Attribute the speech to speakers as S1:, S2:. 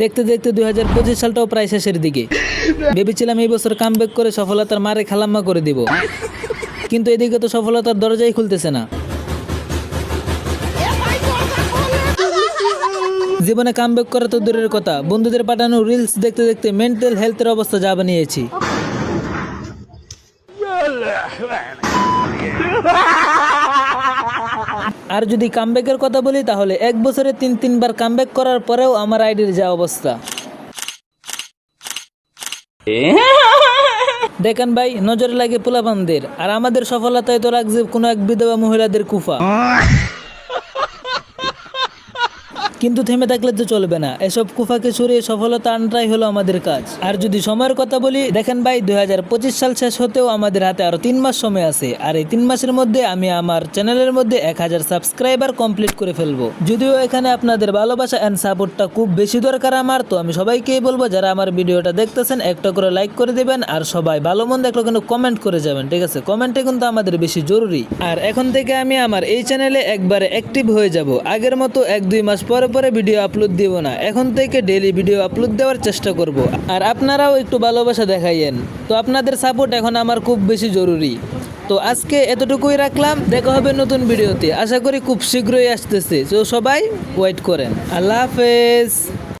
S1: দেখতে দেখতে দুই হাজার পঁচিশ সালটাও প্রায় শেষের দিকে। ভেবেছিলাম এই বছর কাম করে সফলতার মারে খালাম্মা করে দিব। কিন্তু এদিকে তো সফলতার দরজাই খুলতেছে না। জীবনে কাম করা তো দূরের কথা। বন্ধুদের পাঠানো রিলস দেখতে দেখতে মেন্টাল হেলথের অবস্থা যা বানিয়েছি। আর যদি কামব্যাকের কথা বলি তাহলে এক বছরে তিন তিনবার কামব্যাক করার পরেও আমার আইডির যা অবস্থা। দেখেন ভাই নজরে লাগে পোলাপানদের। আর আমাদের সফলতায় তো লাগছে কোনো এক বিধবা মহিলাদের কুফা। কিন্তু থেমে থাকলে তো চলবে না। এসব কুফাকে সরিয়ে সফলতা আনটাই হলো আমাদের কাজ। আর যদি সময়ের কথা বলি, দেখেন ভাই দু হাজার পঁচিশ সাল শেষ হতেও আমাদের হাতে আরও তিন মাস সময় আছে। আর এই তিন মাসের মধ্যে আমি আমার চ্যানেলের মধ্যে এক হাজার সাবস্ক্রাইবার কমপ্লিট করে ফেলব। যদিও এখানে আপনাদের ভালোবাসা অ্যান্ড সাপোর্টটা খুব বেশি দরকার আমার, তো আমি সবাইকেই বলব, যারা আমার ভিডিওটা দেখতেছেন, একটা করে লাইক করে দেবেন, আর সবাই ভালো মন্দ একটা কিন্তু কমেন্ট করে যাবেন, ঠিক আছে? কমেন্টে কিন্তু আমাদের বেশি জরুরি। আর এখন থেকে আমি আমার এই চ্যানেলে একবারে অ্যাক্টিভ হয়ে যাব। আগের মতো এক দুই মাস পরে পরে ভিডিও আপলোড দিব না। এখন থেকে ডেলি ভিডিও আপলোড দেওয়ার চেষ্টা করব। আর আপনারাও একটু ভালোবাসা দেখাইয়েন। তো আপনাদের সাপোর্ট এখন আমার খুব বেশি জরুরি। তো আজকে এতটুকুই রাখলাম। দেখা হবে নতুন ভিডিওতে আশা করি খুব শীঘ্রই আসতেছে। তো সবাই ওয়েট করেন। আল্লাহ হাফেজ।